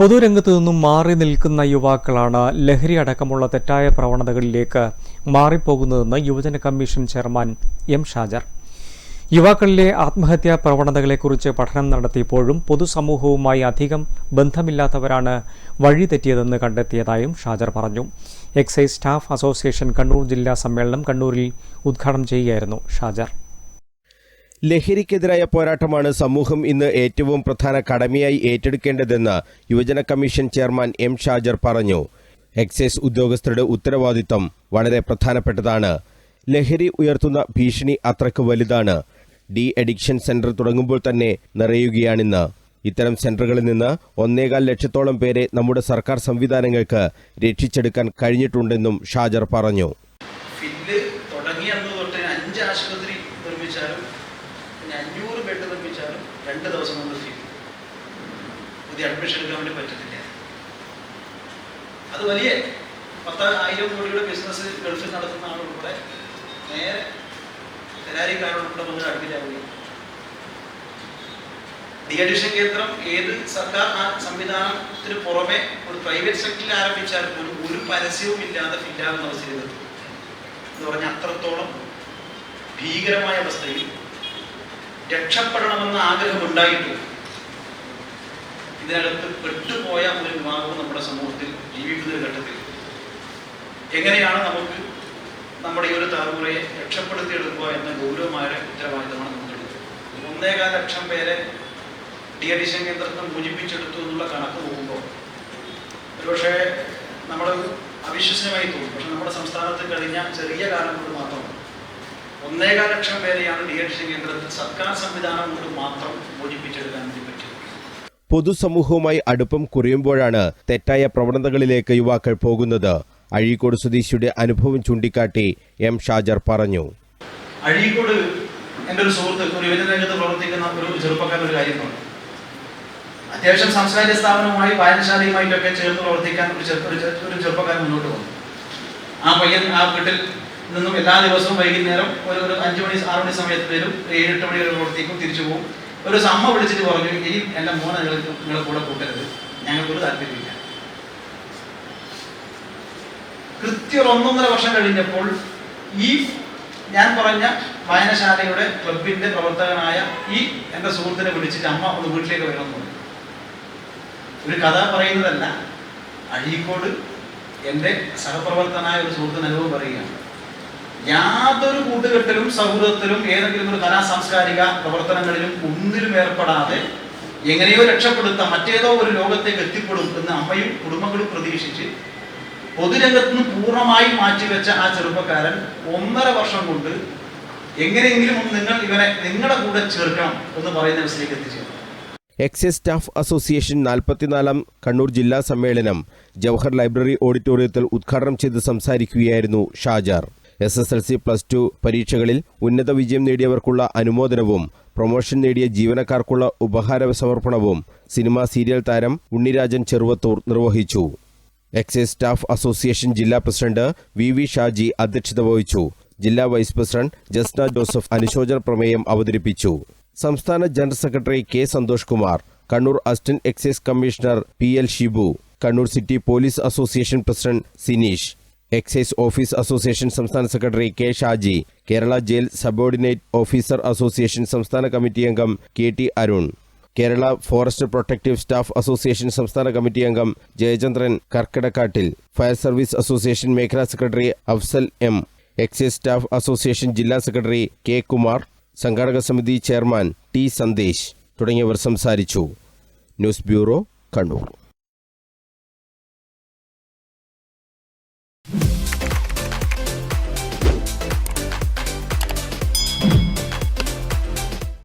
പൊതുരംഗത്തു നിന്നും മാറി നിൽക്കുന്ന യുവാക്കളാണ് ലഹരി അടക്കമുള്ള തെറ്റായ പ്രവണതകളിലേക്ക് മാറിപ്പോകുന്നതെന്ന് യുവജന കമ്മീഷൻ ചെയർമാൻ എം ഷാജർ. യുവാക്കളിലെ ആത്മഹത്യാ പ്രവണതകളെക്കുറിച്ച് പഠനം നടത്തിയപ്പോഴും പൊതുസമൂഹവുമായി അധികം ബന്ധമില്ലാത്തവരാണ് വഴിതെറ്റിയതെന്ന് കണ്ടെത്തിയതായും ഷാജർ പറഞ്ഞു. എക്സൈസ് സ്റ്റാഫ് അസോസിയേഷൻ കണ്ണൂർ ജില്ലാ സമ്മേളനം കണ്ണൂരിൽ ഉദ്ഘാടനം ചെയ്യുകയായിരുന്നു ഷാജർ. ലഹരിക്കെതിരായ പോരാട്ടമാണ് സമൂഹം ഇന്ന് ഏറ്റവും പ്രധാന കടമയായി ഏറ്റെടുക്കേണ്ടതെന്ന് യുവജന കമ്മീഷൻ ചെയർമാൻ എം ഷാജർ പറഞ്ഞു. എക്സൈസ് ഉദ്യോഗസ്ഥരുടെ ഉത്തരവാദിത്തം വളരെ പ്രധാനപ്പെട്ടതാണ്. ലഹരി ഉയർത്തുന്ന ഭീഷണി അത്രയ്ക്ക് വലുതാണ്. ഡി അഡിക്ഷൻ സെന്റർ തുടങ്ങുമ്പോൾ തന്നെ നിറയുകയാണിന്ന്. ഇത്തരം സെന്ററുകളിൽ നിന്ന് ഒന്നേകാൽ ലക്ഷത്തോളം പേരെ നമ്മുടെ സർക്കാർ സംവിധാനങ്ങൾക്ക് രക്ഷിച്ചെടുക്കാൻ കഴിഞ്ഞിട്ടുണ്ടെന്നും ഷാജർ പറഞ്ഞു. രണ്ട് ദിവസം കൊണ്ട് ഫീ പുതിയ അഡ്മിഷൻ എടുക്കാൻ വേണ്ടി പറ്റത്തില്ല. അത് വലിയ പത്ത് ആയിരം കോടിയുടെ ബിസിനസ് ഗൾഫിൽ നടത്തുന്ന ആളുകളുടെ നേരെ കരാരിക്കാരോടുകൂടെ വന്ന് അഡ്മിറ്റാവുകയും ഡി അഡിഷൻ കേന്ദ്രം ഏത് സർക്കാർ ആ സംവിധാനത്തിന് പുറമെ ഒരു പ്രൈവറ്റ് സെക്ടറിൽ ആരംഭിച്ചാൽ പോലും ഒരു പരസ്യവും ഇല്ലാതെ ഫില്ലാകുന്ന അവസ്ഥയിലെത്തും. എന്ന് പറഞ്ഞാൽ അത്രത്തോളം ഭീകരമായ അവസ്ഥയിൽ രക്ഷപ്പെടണമെന്ന ആഗ്രഹമുണ്ടായിട്ടും ഇതിനകത്ത് പെട്ടുപോയ ഒരു വിഭാഗവും നമ്മുടെ സമൂഹത്തിൽ ജീവിക്കുന്ന ഒരു ഘട്ടത്തിൽ. എങ്ങനെയാണ് നമുക്ക് നമ്മുടെ ഈ ഒരു തലമുറയെ രക്ഷപ്പെടുത്തിയെടുക്കുക എന്ന ഗൗരവമായ ഉത്തരവാദിത്തമാണ് നമുക്ക് എടുക്കുന്നത് ഒന്നേകാൽ ലക്ഷം പേരെ ഡി അഡിഷൻ കേന്ദ്രത്തിൽ മോചിപ്പിച്ചെടുത്തു എന്നുള്ള കണക്ക് പോകുമ്പോൾ ഒരുപക്ഷെ നമ്മൾ അവിശ്വസനീയമായി തോന്നും. പക്ഷെ നമ്മുടെ സംസ്ഥാനത്ത് കഴിഞ്ഞ ചെറിയ കാലം കൊണ്ട് ഒന്നേകാൽ ലക്ഷം പേരെയാണ് ഡി അഡിഷൻ കേന്ദ്രത്തിൽ സർക്കാർ സംവിധാനം കൊണ്ട് മാത്രം മോചിപ്പിച്ചെടുക്കാൻ വേണ്ടി പറ്റിയത്. പൊതുസമൂഹവുമായി അടുപ്പം കുറയുമ്പോഴാണ് തെറ്റായ പ്രവണതകളിലേക്ക് യുവാക്കൾ പോകുന്നത്. അഴീക്കോട് സ്വദേശിയുടെ അനുഭവം ചൂണ്ടിക്കാട്ടി എം ഷാജർ പറഞ്ഞു. അഴീക്കോട് എന്റെ ഒരു സുഹൃത്ത് ഒരു യുവജന രംഗത്ത് പ്രവർത്തിക്കുന്ന ഒരു ചെറുപ്പക്കാരൻ ഒരു കാര്യമാണ് പറഞ്ഞു. അത്യാവശ്യം സാംസ്കാരിക സ്ഥാപനവുമായി വായനശാലയുമായിട്ടൊക്കെ ചേർന്ന് പ്രവർത്തിക്കാൻ ഒരു ഒരു ചെറുപ്പക്കാരൻ മുന്നോട്ട് വന്നു. ആ പയ്യൻ ആ വീട്ടിൽ നിന്നും എല്ലാ ദിവസവും വൈകുന്നേരം ഒരു ഒരു അഞ്ചു മണി ആറ് മണി സമയത്ത് വരും. ഏഴ് എട്ട് മണി വരെ പ്രവർത്തിക്കും തിരിച്ചു പോകും. ഒരു അമ്മ വിളിച്ചിട്ട് പറഞ്ഞു ഇനി എന്റെ മോനെ നിങ്ങൾ നിങ്ങളെ കൂടെ കൂട്ടരുത്. ഞങ്ങൾക്കൊരു താല്പര്യമില്ല. കൃത്യം ഒരു ഒന്നൊന്നര വർഷം കഴിഞ്ഞപ്പോൾ ഈ ഞാൻ പറഞ്ഞ വായനശാലയുടെ ക്ലബിന്റെ പ്രവർത്തകനായ ഈ എന്റെ സുഹൃത്തിനെ വിളിച്ചിട്ട് അമ്മ ഒന്ന് വീട്ടിലേക്ക് വരണമെന്ന് പറഞ്ഞു. ഒരു കഥ പറയുന്നതല്ല അഴീക്കോട് എന്റെ സഹപ്രവർത്തനായ ഒരു സുഹൃത്തിന് അനുഭവം പറയുകയാണ്. യാതൊരു കൂട്ടുകെട്ടിലും സൗഹൃദത്തിലും ഏതെങ്കിലും ഒരു കലാ സാംസ്കാരിക പ്രവർത്തനങ്ങളിലും ഒന്നിലും ഏർപ്പെടാതെ എങ്ങനെയോ രക്ഷപ്പെടുത്താം മറ്റേതോ ഒരു ലോകത്തേക്ക് എത്തിപ്പെടും എന്ന് അമ്മയും കുടുംബങ്ങളും പ്രതീക്ഷിച്ച് പൊതുരംഗത്ത് നിന്ന് പൂർണമായി മാറ്റിവെച്ച ആ ചെറുപ്പക്കാരൻ ഒന്നര വർഷം കൊണ്ട് എങ്ങനെയെങ്കിലും നിങ്ങൾ ഇവനെ നിങ്ങളുടെ കൂടെ ചേർക്കണം എന്ന് പറയുന്ന അവസ്ഥയിലേക്ക് എത്തിച്ചേർന്നു. എക്സൈസ് സ്റ്റാഫ് അസോസിയേഷൻ നാൽപ്പത്തിനാലാം കണ്ണൂർ ജില്ലാ സമ്മേളനം ജവഹർ ലൈബ്രറി ഓഡിറ്റോറിയത്തിൽ ഉദ്ഘാടനം ചെയ്ത് സംസാരിക്കുകയായിരുന്നു Shajar. S S L C plus two പരീക്ഷകളിൽ ഉന്നത വിജയം നേടിയവർക്കുള്ള അനുമോദനവും പ്രൊമോഷൻ നേടിയ ജീവനക്കാർക്കുള്ള ഉപഹാര സമർപ്പണവും സിനിമാ സീരിയൽ താരം ഉണ്ണിരാജൻ ചെറുവത്തൂർ നിർവഹിച്ചു. എക്സൈസ് സ്റ്റാഫ് അസോസിയേഷൻ ജില്ലാ പ്രസിഡന്റ് വി വി ഷാജി അധ്യക്ഷത വഹിച്ചു. ജില്ലാ വൈസ് പ്രസിഡന്റ് ജസ്ന ജോസഫ് അനുശോചന പ്രമേയം അവതരിപ്പിച്ചു. സംസ്ഥാന general secretary K Santhosh Kumar Kannur assistant excise commissioner P L Shibu Kannur city police association president Sineesh excise office association സംസ്ഥാന secretary K Shaji Kerala jail subordinate officer association സംസ്ഥാന committee അംഗം K T Arun Kerala forest protective staff association സംസ്ഥാന committee അംഗം Jayachandran കർക്കിടക്കാട്ടിൽ fire service association മേഖലാ secretary Afsal M excise staff association ജില്ലാ secretary K Kumar സംഘാടക സമിതി chairman T Sandesh തുടങ്ങിയവർ സംസാരിച്ചു. News bureau Kannur.